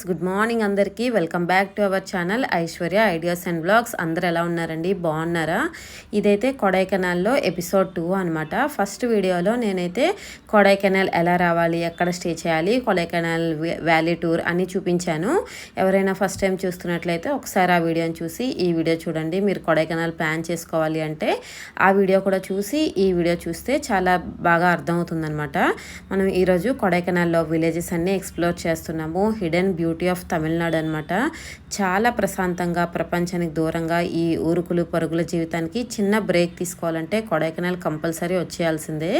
Friends good morning అందరికీ. Welcome back to our channel Aishwarya ideas and vlogs. అందరు ఎలా ఉన్నారండి? బాగున్నారా? ఇదైతే కొడైకెనాల్లో ఎపిసోడ్ టూ అనమాట ఫస్ట్ వీడియోలో నేనైతే కొడైకెనాల్ ఎలా రావాలి ఎక్కడ స్టే చేయాలి కొడైకెనాల్ వ్యాలీ టూర్ అని చూపించాను. ఎవరైనా ఫస్ట్ టైం చూస్తున్నట్లయితే ఒకసారి ఆ వీడియోని చూసి ఈ వీడియో చూడండి మీరు కొడైకెనాల్ ప్లాన్ చేసుకోవాలి అంటే ఆ వీడియో కూడా చూసి ఈ వీడియో చూస్తే చాలా బాగా అర్థమవుతుందనమాట మనం ఈరోజు కొడైకెనాల్లో విలేజెస్ అన్నీ ఎక్స్ప్లోర్ చేస్తున్నాము. Hidden beauty beauty of Tamil Nadu అనమాట చాలా ప్రశాంతంగా ప్రపంచానికి దూరంగా ఈ ఊరుకులు పరుగుల జీవితానికి చిన్న బ్రేక్ తీసుకోవాలంటే కొడైకెనాల్ కంపల్సరీ వచ్చేయాల్సిందే.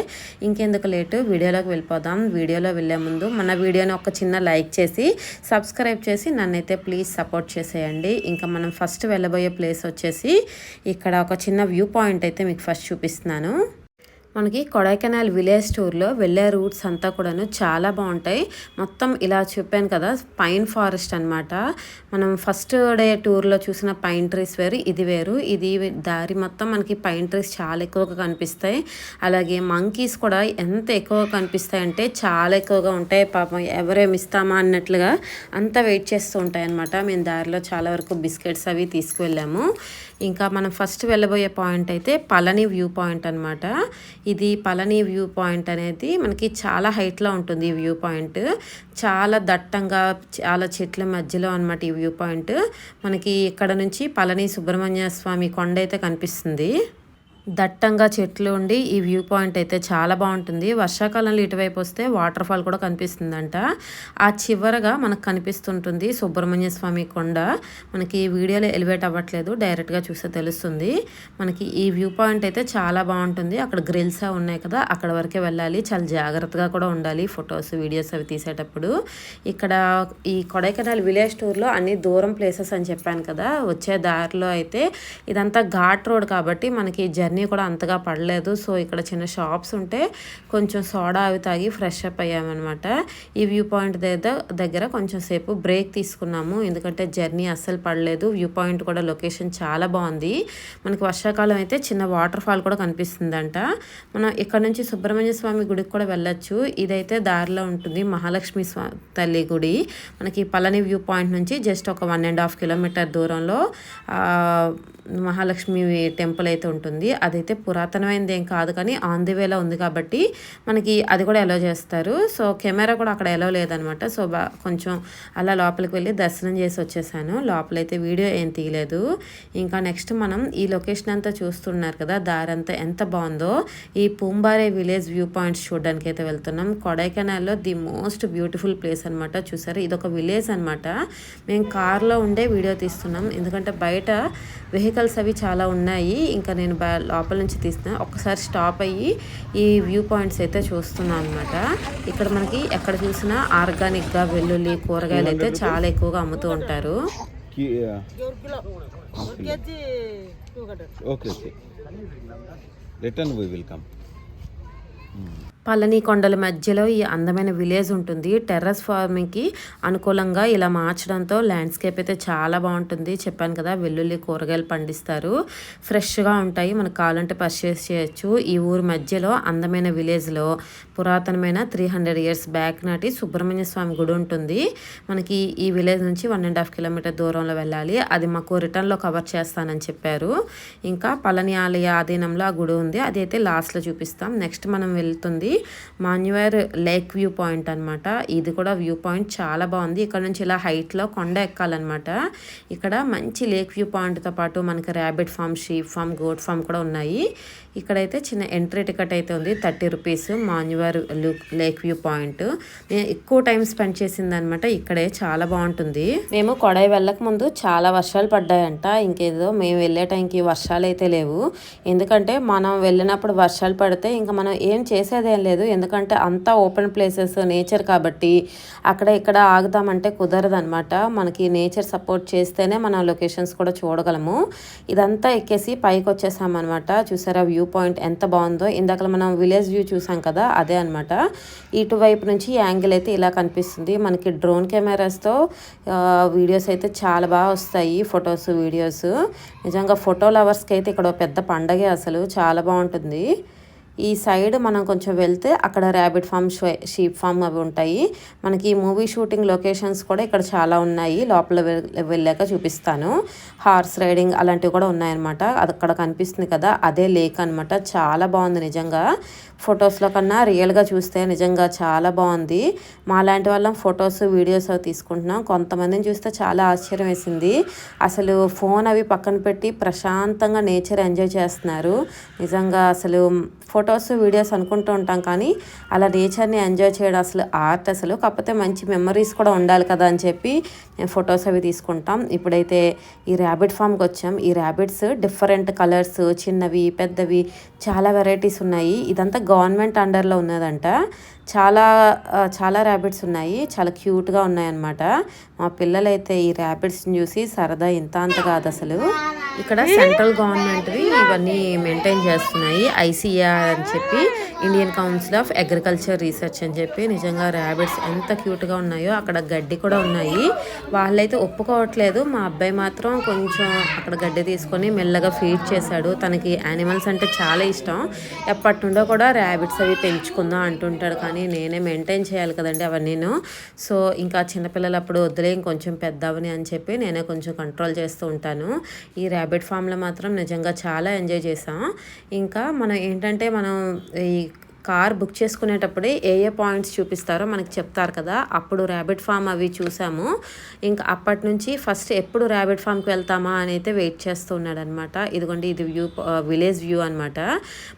ఇంకెందుకు లేటు? వీడియోలోకి వెళ్ళిపోదాం. వీడియోలో వెళ్ళే ముందు మన వీడియోని ఒక చిన్న లైక్ చేసి సబ్స్క్రైబ్ చేసి నన్నైతే ప్లీజ్ సపోర్ట్ చేసేయండి. ఇంకా మనం ఫస్ట్ వెళ్ళబోయే ప్లేస్ వచ్చేసి ఇక్కడ ఒక చిన్న వ్యూ పాయింట్ అయితే మీకు ఫస్ట్ చూపిస్తున్నాను. మనకి కొడైకెనాల్ విలేజ్ టూర్లో వెళ్ళే రూట్స్ అంతా కూడాను చాలా బాగుంటాయి. మొత్తం ఇలా చెప్పాను కదా పైన్ ఫారెస్ట్ అనమాట మనం ఫస్ట్ డే టూర్లో చూసిన పైన్ ట్రీస్ వేరు ఇది వేరు. ఇది దారి మొత్తం మనకి పైన్ ట్రీస్ చాలా ఎక్కువగా కనిపిస్తాయి. అలాగే మంకీస్ కూడా ఎంత ఎక్కువగా కనిపిస్తాయి అంటే చాలా ఎక్కువగా ఉంటాయి. పాపం ఎవరేమి ఇస్తామా అన్నట్లుగా అంత వెయిట్ చేస్తూ ఉంటాయి అనమాట మేము దారిలో చాలా వరకు బిస్కెట్స్ అవి తీసుకువెళ్ళాము. ఇంకా మనం ఫస్ట్ వెళ్ళబోయే పాయింట్ అయితే పళని వ్యూ పాయింట్ అనమాట ఇది పళని వ్యూ పాయింట్ అనేది మనకి చాలా హైట్లో ఉంటుంది ఈ వ్యూ పాయింట్ చాలా దట్టంగా చాలా చెట్ల మధ్యలో అనమాట ఈ వ్యూ పాయింట్ మనకి ఇక్కడ నుంచి పళని సుబ్రహ్మణ్య స్వామి కొండ అయితే కనిపిస్తుంది. దట్టంగా చెట్లు ఉండి ఈ వ్యూ పాయింట్ అయితే చాలా బాగుంటుంది. వర్షాకాలంలో ఇటువైపు వస్తే వాటర్ ఫాల్ కూడా కనిపిస్తుందంట. ఆ చివరగా మనకు కనిపిస్తుంటుంది సుబ్రహ్మణ్య స్వామి కొండ. మనకి వీడియోలో ఎలివేట్ అవ్వట్లేదు డైరెక్ట్గా చూస్తే తెలుస్తుంది. మనకి ఈ వ్యూ పాయింట్ అయితే చాలా బాగుంటుంది. అక్కడ గ్రిల్స్ ఉన్నాయి కదా అక్కడ వరకే వెళ్ళాలి. చాలా జాగ్రత్తగా కూడా ఉండాలి ఫొటోస్ వీడియోస్ అవి తీసేటప్పుడు. ఇక్కడ ఈ కొడైకెనాల్ విలేజ్ టూర్లో అన్ని దూరం ప్లేసెస్ అని చెప్పాను కదా వచ్చే దారిలో అయితే ఇదంతా ఘాట్ రోడ్ కాబట్టి మనకి జర్నీ జర్నీ కూడా అంతగా పడలేదు. సో ఇక్కడ చిన్న షాప్స్ ఉంటే కొంచెం సోడా అవి తాగి ఫ్రెష్ అప్ అయ్యామన్నమాట. ఈ వ్యూ పాయింట్ దగ్గర దగ్గర కొంచెం సేపు బ్రేక్ తీసుకున్నాము. ఎందుకంటే జర్నీ అస్సలు పడలేదు. వ్యూ పాయింట్ కూడా లొకేషన్ చాలా బాగుంది. మనకి వర్షాకాలం అయితే చిన్న వాటర్ ఫాల్ కూడా కనిపిస్తుందంట. మనం ఇక్కడ నుంచి సుబ్రహ్మణ్య స్వామి గుడికి కూడా వెళ్ళొచ్చు. ఇదైతే దారిలో ఉంటుంది మహాలక్ష్మి స్వా తల్లి గుడి. మనకి పళని వ్యూ పాయింట్ నుంచి జస్ట్ ఒక వన్ అండ్ హాఫ్ కిలోమీటర్ దూరంలో మహాలక్ష్మి టెంపుల్ అయితే ఉంటుంది. అదైతే పురాతనమైనది ఏం కాదు కానీ ఆన్ ది వేలో ఉంది కాబట్టి మనకి అది కూడా ఎలో చేస్తారు. సో కెమెరా కూడా అక్కడ ఎలో లేదనమాట. సో బా కొంచెం అలా లోపలికి వెళ్ళి దర్శనం చేసి వచ్చేసాను. లోపలైతే వీడియో ఏం తీయలేదు. ఇంకా నెక్స్ట్ మనం ఈ లొకేషన్ అంతా చూస్తున్నారు కదా దారి అంతా ఎంత బాగుందో. ఈ పూంబారే విలేజ్ వ్యూ పాయింట్స్ చూడడానికి అయితే వెళ్తున్నాం. కొడైకెనాల్లో ది మోస్ట్ బ్యూటిఫుల్ ప్లేస్ అనమాట చూసారు? ఇది ఒక విలేజ్ అనమాట మేము కార్లో ఉండే వీడియో తీస్తున్నాం. ఎందుకంటే బయట వెహికల్స్ అవి చాలా ఉన్నాయి. ఇంకా నేను లోపల నుంచి తీస్తున్నా. ఒక్కసారి స్టాప్ అయ్యి ఈ వ్యూ పాయింట్స్ అయితే చూస్తున్నాను అనమాట ఇక్కడ మనకి ఎక్కడ చూసినా ఆర్గానిక్గా వెల్లుల్లి కూరగాయలు అయితే చాలా ఎక్కువగా అమ్ముతూ ఉంటారు. Okay okay. Return we will come Palani కొండల మధ్యలో ఈ అందమైన విలేజ్ ఉంటుంది. టెర్రస్ ఫార్మింగ్కి అనుకూలంగా ఇలా మార్చడంతో ల్యాండ్స్కేప్ అయితే చాలా బాగుంటుంది. చెప్పాను కదా వెల్లుల్లి కూరగాయలు పండిస్తారు. ఫ్రెష్గా ఉంటాయి. మనకు కావాలంటే పర్చేస్ చేయొచ్చు. ఈ ఊరు మధ్యలో అందమైన విలేజ్లో పురాతనమైన త్రీ హండ్రెడ్ ఇయర్స్ బ్యాక్ నాటి సుబ్రహ్మణ్య స్వామి గుడి ఉంటుంది. మనకి ఈ విలేజ్ నుంచి వన్ అండ్ హాఫ్ కిలోమీటర్ దూరంలో వెళ్ళాలి. అది మాకు రిటర్న్లో కవర్ చేస్తానని చెప్పారు. ఇంకా పళని ఆలయ ఆధీనంలో ఆ గుడి ఉంది. అది అయితే లాస్ట్లో చూపిస్తాం. నెక్స్ట్ మనం వెళ్తుంది మాన్యువర్ లేక్ వ్యూ పాయింట్ అనమాట ఇది కూడా వ్యూ పాయింట్ చాలా బాగుంది. ఇక్కడ నుంచి ఇలా హైట్లో కొండ ఎక్కాలన్నమాట. ఇక్కడ మంచి లేక్ వ్యూ పాయింట్తో పాటు మనకి rabbit farm sheep farm goat farm కూడా ఉన్నాయి. ఇక్కడైతే చిన్న ఎంట్రీ టికెట్ అయితే ఉంది థర్టీ రూపీస్. మాన్యువర్ లేక్ వ్యూ పాయింట్. నేను ఎక్కువ టైం స్పెండ్ చేసింది అనమాట ఇక్కడే చాలా బాగుంటుంది. మేము కొడై వెళ్ళక ముందు చాలా వర్షాలు పడ్డాయంట ఇంకేదో మేము వెళ్ళే టైంకి వర్షాలు అయితే లేవు. ఎందుకంటే మనం వెళ్ళినప్పుడు వర్షాలు పడితే ఇంకా మనం ఏం చేసేదేం లేదు ఎందుకంటే అంతా ఓపెన్ ప్లేసెస్ నేచర్ కాబట్టి అక్కడ ఇక్కడ ఆగుదామంటే కుదరదు అనమాట మనకి నేచర్ సపోర్ట్ చేస్తేనే మన లొకేషన్స్ కూడా చూడగలము. ఇదంతా ఎక్కేసి పైకి వచ్చేసామన్నమాట చూసారా వ్యూ వ్యూ పాయింట్ ఎంత బాగుందో. ఇందాక మనం విలేజ్ వ్యూ చూసాం కదా అదే అనమాట ఇటువైపు నుంచి యాంగిల్ అయితే ఇలా కనిపిస్తుంది. మనకి డ్రోన్ కెమెరాస్తో వీడియోస్ అయితే చాలా బాగా వస్తాయి ఫొటోస్ వీడియోస్. నిజంగా ఫోటో లవర్స్కి అయితే ఇక్కడ పెద్ద పండగే అసలు. చాలా బాగుంటుంది. ఈ సైడ్ మనం కొంచెం వెళ్తే అక్కడ ర్యాబిట్ ఫామ్ షీప్ ఫామ్ అవి ఉంటాయి. మనకి మూవీ షూటింగ్ లొకేషన్స్ కూడా ఇక్కడ చాలా ఉన్నాయి. లోపల వెళ్ళాక చూపిస్తాను. హార్స్ రైడింగ్ అలాంటివి కూడా ఉన్నాయన్నమాట. అది అక్కడ కనిపిస్తుంది కదా అదే లేక్ అనమాట చాలా బాగుంది నిజంగా. ఫొటోస్లో కన్నా రియల్గా చూస్తే నిజంగా చాలా బాగుంది. మా లాంటి వాళ్ళం ఫొటోస్ వీడియోస్ అవి తీసుకుంటున్నాం. కొంతమందిని చూస్తే చాలా ఆశ్చర్యం వేసింది. అసలు ఫోన్ అవి పక్కన పెట్టి ప్రశాంతంగా నేచర్ ఎంజాయ్ చేస్తున్నారు. నిజంగా అసలు ఫొటోస్ వీడియోస్ అనుకుంటూ ఉంటాం కానీ అలా నేచర్ని ఎంజాయ్ చేయడం అసలు ఆర్ట్ అసలు. కాకపోతే మంచి మెమరీస్ కూడా ఉండాలి కదా అని చెప్పి ఫొటోస్ అవి తీసుకుంటాం. ఇప్పుడైతే ఈ ర్యాబిట్ ఫామ్కి వచ్చాం. ఈ ర్యాబిట్స్ డిఫరెంట్ కలర్స్ చిన్నవి పెద్దవి చాలా వెరైటీస్ ఉన్నాయి. ఇదంతా గవర్నమెంట్ అండర్లో ఉన్నదంట. చాలా చాలా ర్యాబిట్స్ ఉన్నాయి. చాలా క్యూట్గా ఉన్నాయన్నమాట. మా పిల్లలైతే ఈ ర్యాబిట్స్ని చూసి సరదా ఇంత అంత కాదు అసలు. ఇక్కడ సెంట్రల్ గవర్నమెంట్వి ఇవన్నీ మెయింటైన్ చేస్తున్నాయి. ఐసీఆర్ అని చెప్పి Indian Council of Agriculture Research అని చెప్పి నిజంగా ర్యాబిట్స్ ఎంత క్యూట్గా ఉన్నాయో అక్కడ గడ్డి కూడా ఉన్నాయి. వాళ్ళైతే ఒప్పుకోవట్లేదు. మా అబ్బాయి మాత్రం కొంచెం అక్కడ గడ్డి తీసుకొని మెల్లగా ఫీడ్ చేశాడు. తనకి యానిమల్స్ అంటే చాలా ఇష్టం. ఎప్పటి నుండో కూడా ర్యాబిట్స్ అవి పెంచుకుందాం అంటుంటాడు. కానీ నేనే మెయింటైన్ చేయాలి కదండి అవన్నీను. సో ఇంకా చిన్నపిల్లలు అప్పుడు వద్దులే ఇంకొంచెం పెద్దవని అని చెప్పి నేనే కొంచెం కంట్రోల్ చేస్తూ ఉంటాను. ఈ ర్యాబిట్ ఫామ్లో మాత్రం నిజంగా చాలా ఎంజాయ్ చేసాం. ఇంకా మనం ఏంటంటే మనం ఈ కార్ బుక్ చేసుకునేటప్పుడే ఏ ఏ పాయింట్స్ చూపిస్తారో మనకి చెప్తారు కదా. అప్పుడు ర్యాబిట్ ఫామ్ అవి చూసాము. ఇంకా అప్పటి నుంచి ఫస్ట్ ఎప్పుడు ర్యాబిట్ ఫామ్కి వెళ్తామా అని అయితే వెయిట్ చేస్తూ ఉన్నాడనమాట ఇదిగోండి ఇది వ్యూ విలేజ్ వ్యూ అనమాట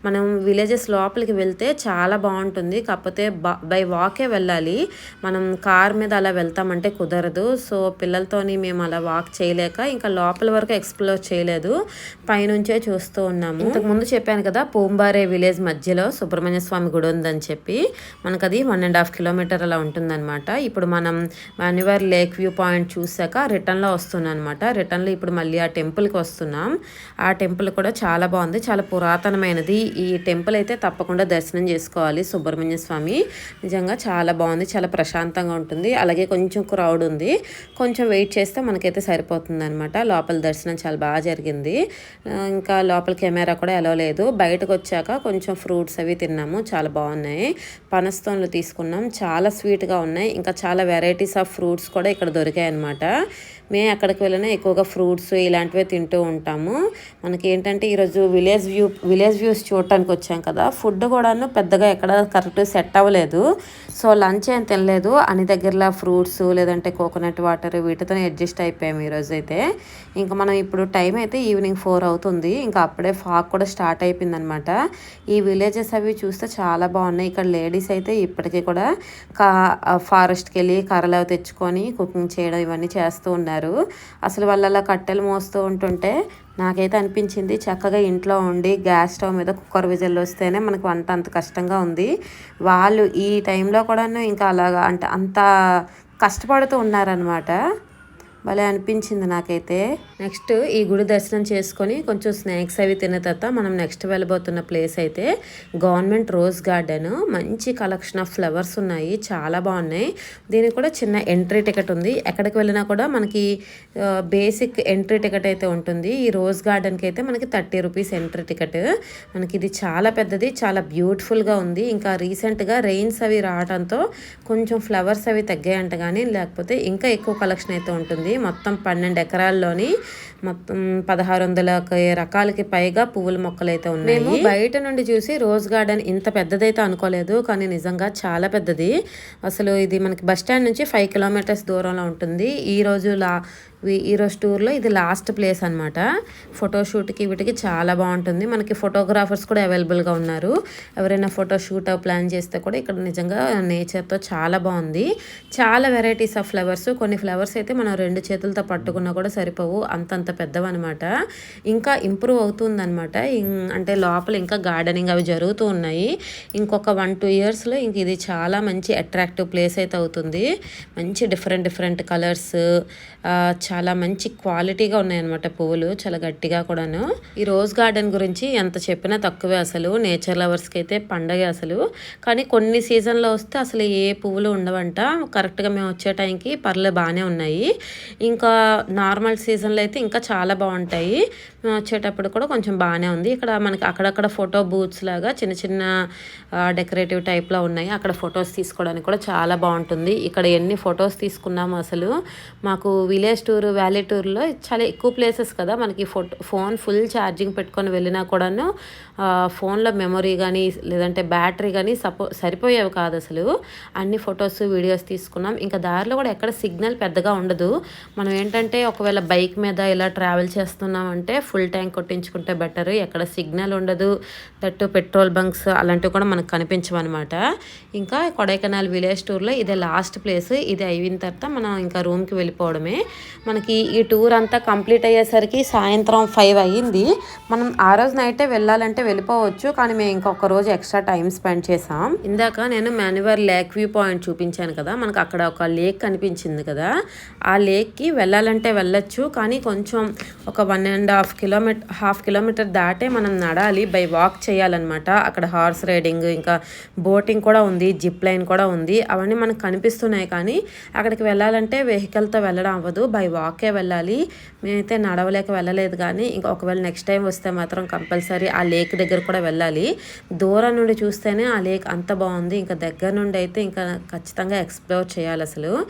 మనం విలేజెస్ లోపలికి వెళ్తే చాలా బాగుంటుంది. కాకపోతే బై వాకే వెళ్ళాలి. మనం కార్ మీద అలా వెళ్తామంటే కుదరదు. సో పిల్లలతోని మేము అలా వాక్ చేయలేక ఇంకా లోపల వరకు ఎక్స్ప్లోర్ చేయలేదు. పైనుంచే చూస్తూ ఉన్నాము. ఇంతకుముందు చెప్పాను కదా పూంబారే విలేజ్ మధ్యలో సుబ్రహ్మణ్య స్వామి గుడి ఉందని చెప్పి మనకు అది వన్ అండ్ హాఫ్ కిలోమీటర్ అలా ఉంటుందన్నమాట. ఇప్పుడు మనం మాన్యువర్ లేక్ వ్యూ పాయింట్ చూసాక రిటర్న్లో వస్తున్నాం అనమాట రిటర్న్లో ఇప్పుడు మళ్ళీ ఆ టెంపుల్కి వస్తున్నాం. ఆ టెంపుల్ కూడా చాలా బాగుంది. చాలా పురాతనమైనది. ఈ టెంపుల్ అయితే తప్పకుండా దర్శనం చేసుకోవాలి సుబ్రహ్మణ్య స్వామి. నిజంగా చాలా బాగుంది. చాలా ప్రశాంతంగా ఉంటుంది. అలాగే కొంచెం క్రౌడ్ ఉంది. కొంచెం వెయిట్ చేస్తే మనకైతే సరిపోతుంది అనమాట లోపల దర్శనం చాలా బాగా జరిగింది. ఇంకా లోపల కెమెరా కూడా ఎలా లేదు. బయటకు వచ్చాక కొంచెం ఫ్రూట్స్ అవి తిన్నాము. చాలా బాగున్నాయి. పనస్తోన్లు తీసుకున్నాం. చాలా స్వీట్గా ఉన్నాయి. ఇంకా చాలా వెరైటీస్ ఆఫ్ ఫ్రూట్స్ కూడా ఇక్కడ దొరికాయి అనమాట మేము ఎక్కడికి వెళ్ళినా ఎక్కువగా ఫ్రూట్స్ ఇలాంటివే తింటూ ఉంటాము. మనకి ఏంటంటే ఈరోజు విలేజ్ వ్యూ విలేజ్ వ్యూస్ చూడటానికి వచ్చాం కదా. ఫుడ్ కూడాను పెద్దగా ఎక్కడ కరెక్ట్ సెట్ అవ్వలేదు. సో లంచ్ ఏం తినలేదు. అన్ని దగ్గరలో ఫ్రూట్స్ లేదంటే కోకోనట్ వాటర్ వీటితో అడ్జస్ట్ అయిపోయాము ఈరోజు అయితే. ఇంకా మనం ఇప్పుడు టైం అయితే ఈవినింగ్ ఫోర్ అవుతుంది. ఇంకా అప్పుడే ఫాగ్ కూడా స్టార్ట్ అయిపోయింది అనమాట ఈ విలేజెస్ అవి చూస్తే చాలా బాగున్నాయి. ఇక్కడ లేడీస్ అయితే ఇప్పటికీ కూడా కా ఫారెస్ట్కి వెళ్ళి కర్రలు అవి తెచ్చుకొని కుకింగ్ చేయడం ఇవన్నీ చేస్తూ ఉన్నారు. అసలు వాళ్ళు అలా కట్టెలు మోస్తూ ఉంటుంటే నాకైతే అనిపించింది చక్కగా ఇంట్లో ఉండి గ్యాస్ స్టవ్ మీద కుక్కర్ విజిల్ వస్తేనే మనకు వంట అంత కష్టంగా ఉంది. వాళ్ళు ఈ టైంలో కూడాను ఇంకా అలాగా అంటే అంత కష్టపడుతూ ఉన్నారనమాట భలే అనిపించింది నాకైతే. నెక్స్ట్ ఈ గుడి దర్శనం చేసుకొని కొంచెం స్నాక్స్ అవి తిన్న తర్వాత మనం నెక్స్ట్ వెళ్ళబోతున్న ప్లేస్ అయితే గవర్నమెంట్ రోజ్ గార్డెన్. మంచి కలెక్షన్ ఆఫ్ ఫ్లవర్స్ ఉన్నాయి. చాలా బాగున్నాయి. దీనికి కూడా చిన్న ఎంట్రీ టికెట్ ఉంది. ఎక్కడికి వెళ్ళినా కూడా మనకి బేసిక్ ఎంట్రీ టికెట్ అయితే ఉంటుంది. ఈ రోజ్ గార్డెన్కి అయితే మనకి థర్టీ రూపీస్ ఎంట్రీ టికెట్. మనకి ఇది చాలా పెద్దది చాలా బ్యూటిఫుల్గా ఉంది. ఇంకా రీసెంట్గా రెయిన్స్ అవి రావడంతో కొంచెం ఫ్లవర్స్ అవి తగ్గాయంట కానీ లేకపోతే ఇంకా ఎక్కువ కలెక్షన్ అయితే ఉంటుంది. మొత్తం పన్నెండు ఎకరాల్లోని మొత్తం పదహారు వందల రకాలకి పైగా పువ్వుల మొక్కలు అయితే ఉన్నాయి. మేము బయట నుండి చూసి రోజ్ గార్డెన్ ఇంత పెద్దదైతే అనుకోలేదు కానీ నిజంగా చాలా పెద్దది. అసలు ఇది మనకి బస్ స్టాండ్ నుంచి ఫైవ్ కిలోమీటర్స్ దూరంలో ఉంటుంది. ఈ రోజు లా ఈ- టూర్లో ఇది లాస్ట్ ప్లేస్ అనమాట ఫోటోషూట్కి వీటికి చాలా బాగుంటుంది. మనకి ఫోటోగ్రాఫర్స్ కూడా అవైలబుల్గా ఉన్నారు. ఎవరైనా ఫోటో షూట్ ప్లాన్ చేస్తే కూడా ఇక్కడ నిజంగా నేచర్తో చాలా బాగుంది. చాలా వెరైటీస్ ఆఫ్ ఫ్లవర్స్. కొన్ని ఫ్లవర్స్ అయితే మనం రెండు చేతులతో పట్టుకున్నా కూడా సరిపోవు. అంతంత పెద్దవన్నమాట. ఇంకా ఇంప్రూవ్ అవుతుందన్నమాట. ఇం- అంటే లోపల ఇంకా గార్డెనింగ్ అవి జరుగుతూ ఉన్నాయి. ఇంకొక వన్ టూ ఇయర్స్లో ఇంక ఇది చాలా మంచి అట్రాక్టివ్ ప్లేస్ అయితే అవుతుంది. మంచి డిఫరెంట్ డిఫరెంట్ కలర్స్ చాలా మంచి క్వాలిటీగా ఉన్నాయన్నమాట పువ్వులు చాలా గట్టిగా కూడాను. ఈ రోజ్ గార్డెన్ గురించి ఎంత చెప్పినా తక్కువే అసలు. నేచర్ లవర్స్కి అయితే పండగ అసలు. కానీ కొన్ని సీజన్లో వస్తే అసలు ఏ పువ్వులు ఉండవంట. కరెక్ట్గా మేము వచ్చే టైంకి పర్లే బాగానే ఉన్నాయి. ఇంకా నార్మల్ సీజన్లో అయితే ఇంకా చాలా బాగుంటాయి. మేము వచ్చేటప్పుడు కూడా కొంచెం బాగానే ఉంది. ఇక్కడ మనకి అక్కడక్కడ ఫోటో బూత్స్ లాగా చిన్న చిన్న డెకరేటివ్ టైప్లో ఉన్నాయి. అక్కడ ఫొటోస్ తీసుకోవడానికి కూడా చాలా బాగుంటుంది. ఇక్కడ ఎన్ని ఫొటోస్ తీసుకున్నాము అసలు? మాకు విలేజ్ టూర్ వ్యాలీ టూర్లో చాలా ఎక్కువ ప్లేసెస్ కదా మనకి ఫోటో ఫోన్ ఫుల్ ఛార్జింగ్ పెట్టుకొని వెళ్ళినా కూడాను ఫోన్లో మెమొరీ కానీ లేదంటే బ్యాటరీ కానీ సపో సరిపోయేవి కాదు అసలు. అన్ని ఫొటోస్ వీడియోస్ తీసుకున్నాం. ఇంకా దారిలో కూడా ఎక్కడ సిగ్నల్ పెద్దగా ఉండదు. మనం ఏంటంటే ఒకవేళ బైక్ మీద ఇలా ఇలా ట్రావెల్ చేస్తున్నామంటే ఫుల్ ట్యాంక్ కొట్టించుకుంటే బెటర్ ఎక్కడ సిగ్నల్ ఉండదు. దట్టు పెట్రోల్ బంక్స్ అలాంటివి కూడా మనకు కనిపించవన్నమాట. ఇంకా కొడైకెనాల్ విలేజ్ టూర్లో ఇదే లాస్ట్ ప్లేస్ ఇది అయిన తర్వాత మనం ఇంకా రూమ్కి వెళ్ళిపోవడమే. మనకి ఈ టూర్ అంతా కంప్లీట్ అయ్యేసరికి సాయంత్రం ఫైవ్ అయ్యింది. మనం ఆ రోజు నైటే వెళ్ళాలంటే వెళ్ళిపోవచ్చు. కానీ మేము ఇంకొక రోజు ఎక్స్ట్రా టైం స్పెండ్ చేసాం ఇందాక నేను మాన్యువర్ లేక్ వ్యూ పాయింట్ చూపించాను కదా. మనకు అక్కడ ఒక లేక్ కనిపించింది కదా. ఆ లేక్కి వెళ్ళాలంటే వెళ్ళొచ్చు. కానీ కొంచెం ఒక one and half kilometre half kilometre దాటే మనం నడాలి. బై వాక్ చేయాలన్నమాట. అక్కడ హార్స్ రైడింగ్ ఇంకా బోటింగ్ కూడా ఉంది జిప్ లైన్ కూడా ఉంది. అవన్నీ మనకు కనిపిస్తున్నాయి కానీ అక్కడికి వెళ్ళాలంటే వెహికల్తో వెళ్ళడం అవ్వదు. బై వాకే వెళ్ళాలి. మేమైతే నడవలేక వెళ్ళలేదు కానీ ఇంకా ఒకవేళ నెక్స్ట్ టైం వస్తే మాత్రం కంపల్సరీ ఆ లేక్ దగ్గర కూడా వెళ్ళాలి. దూరం నుండి చూస్తేనే ఆ లేక్ అంత బాగుంది. ఇంకా దగ్గర నుండి అయితే ఇంకా ఖచ్చితంగా ఎక్స్ప్లోర్ చేయాలి అసలు.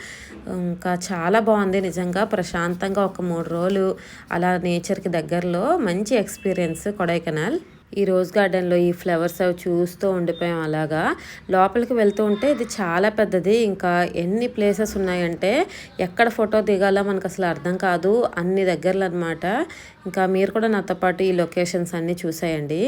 ఇంకా చాలా బాగుంది నిజంగా. ప్రశాంతంగా ఒక మూడు రోజులు అలా నేచర్కి దగ్గరలో మంచి ఎక్స్పీరియన్స్ కొడైకెనాల్. ఈ రోజ్ గార్డెన్లో ఈ ఫ్లవర్స్ అవి చూస్తూ ఉండిపోయాం అలాగా. లోపలికి వెళ్తూ ఉంటే ఇది చాలా పెద్దది. ఇంకా ఎన్ని ప్లేసెస్ ఉన్నాయంటే ఎక్కడ ఫోటో దిగాలో మనకు అసలు అర్థం కాదు. అన్ని దగ్గరలో అనమాట ఇంకా మీరు కూడా నాతో పాటు ఈ లొకేషన్స్ అన్నీ చూసేయండి.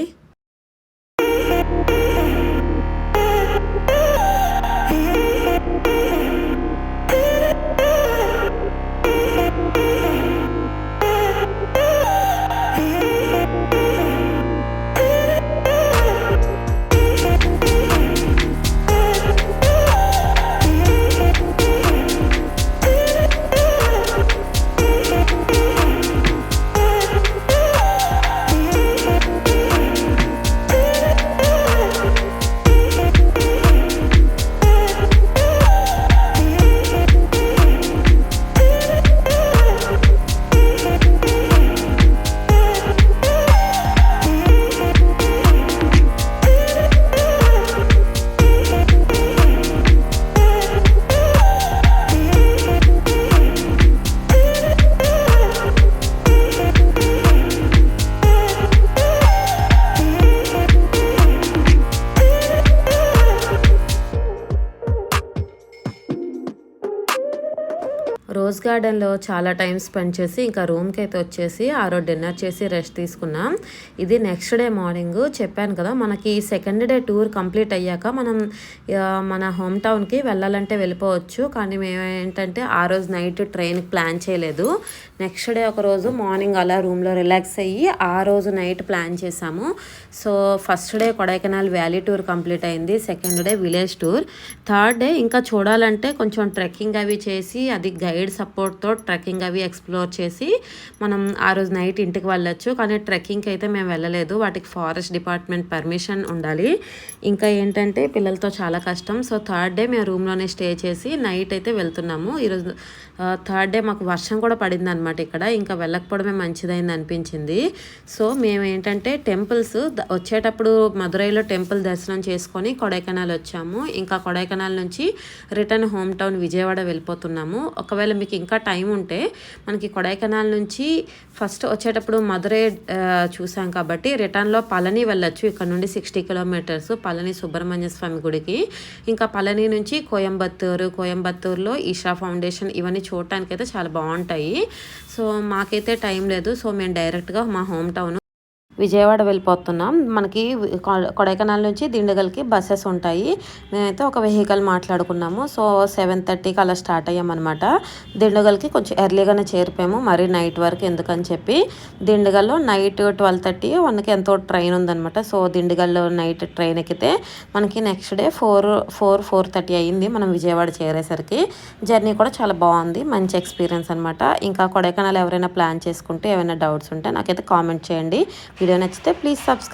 రోజ్ గార్డెన్లో చాలా టైం స్పెండ్ చేసి ఇంకా రూమ్కి అయితే వచ్చేసి ఆ రోజు డిన్నర్ చేసి రెస్ట్ తీసుకున్నాం. ఇది నెక్స్ట్ డే మార్నింగ్ చెప్పాను కదా మనకి సెకండ్ డే టూర్ కంప్లీట్ అయ్యాక మనం మన హోమ్ టౌన్కి వెళ్ళాలంటే వెళ్ళిపోవచ్చు. కానీ మేము ఏంటంటే ఆ రోజు నైట్ ట్రైన్ ప్లాన్ చేయలేదు. నెక్స్ట్ డే ఒక రోజు మార్నింగ్ అలా రూమ్లో రిలాక్స్ అయ్యి ఆ రోజు నైట్ ప్లాన్ చేసాము. So first day Kodaikanal valley tour complete అయింది second day village tour. Third day ఇంకా చూడాలంటే కొంచెం ట్రెక్కింగ్ అవి చేసి అది గైడ్ సపోర్ట్తో ట్రెక్కింగ్ అవి ఎక్స్ప్లోర్ చేసి మనం ఆ రోజు నైట్ ఇంటికి వెళ్ళొచ్చు. కానీ ట్రెక్కింగ్కి అయితే మేము వెళ్ళలేదు. వాటికి ఫారెస్ట్ డిపార్ట్మెంట్ పర్మిషన్ ఉండాలి. ఇంకా ఏంటంటే పిల్లలతో చాలా కష్టం. సో థర్డ్ డే మేము రూమ్లోనే స్టే చేసి నైట్ అయితే వెళ్తున్నాము. ఈరోజు థర్డ్ డే మాకు వర్షం కూడా పడింది అనమాట ఇక్కడ. ఇంకా వెళ్ళకపోవడమే మంచిదైంది అనిపించింది. సో మేము ఏంటంటే టెంపుల్స్ వచ్చేటప్పుడు మదురైలో టెంపుల్ దర్శనం చేసుకొని కొడైకెనాల్ వచ్చాము. ఇంకా కొడైకెనాల్ నుంచి రిటర్న్ హోమ్ టౌన్ విజయవాడ వెళ్ళిపోతున్నాము. ఒకవేళ మీకు ఇంకా టైం ఉంటే మనకి కొడైకెనాల్ నుంచి ఫస్ట్ వచ్చేటప్పుడు మధురై చూసాం కాబట్టి రిటర్న్లో పళని వెళ్ళొచ్చు. ఇక్కడ నుండి సిక్స్టీ కిలోమీటర్స్ పళని సుబ్రహ్మణ్య స్వామి గుడికి. ఇంకా పళని నుంచి కోయంబత్తూరు కోయంబత్తూరులో ఈషా ఫౌండేషన్ ఇవన్నీ చూడటానికి అయితే చాలా బాగుంటాయి. సో మాకైతే టైం లేదు. సో మేము డైరెక్ట్గా మా హోమ్ టౌన్ విజయవాడ వెళ్ళిపోతున్నాం. మనకి కొడైకెనాల్ నుంచి దిండగల్కి బస్సెస్ ఉంటాయి. మేమైతే ఒక వెహికల్ మాట్లాడుకున్నాము. సో సెవెన్ థర్టీకి అలా స్టార్ట్ అయ్యామన్నమాట. దిండగల్కి కొంచెం ఎర్లీగానే చేరిపోయాము. మరి నైట్ వరకు ఎందుకని చెప్పి దిండగల్లో నైట్ ట్వెల్వ్ థర్టీ వన్కి ఎంతో ట్రైన్ ఉందన్నమాట. సో దిండగల్లో నైట్ ట్రైన్ ఎక్కితే మనకి next day four four four thirty అయ్యింది మనం విజయవాడ చేరేసరికి. జర్నీ కూడా చాలా బాగుంది. మంచి ఎక్స్పీరియన్స్ అనమాట ఇంకా కొడైకెనాల్ ఎవరైనా ప్లాన్ చేసుకుంటే ఏమైనా డౌట్స్ ఉంటే నాకైతే కామెంట్ చేయండి. వీడియో నచ్చితే ప్లీజ్ సబ్స్క్రైబ్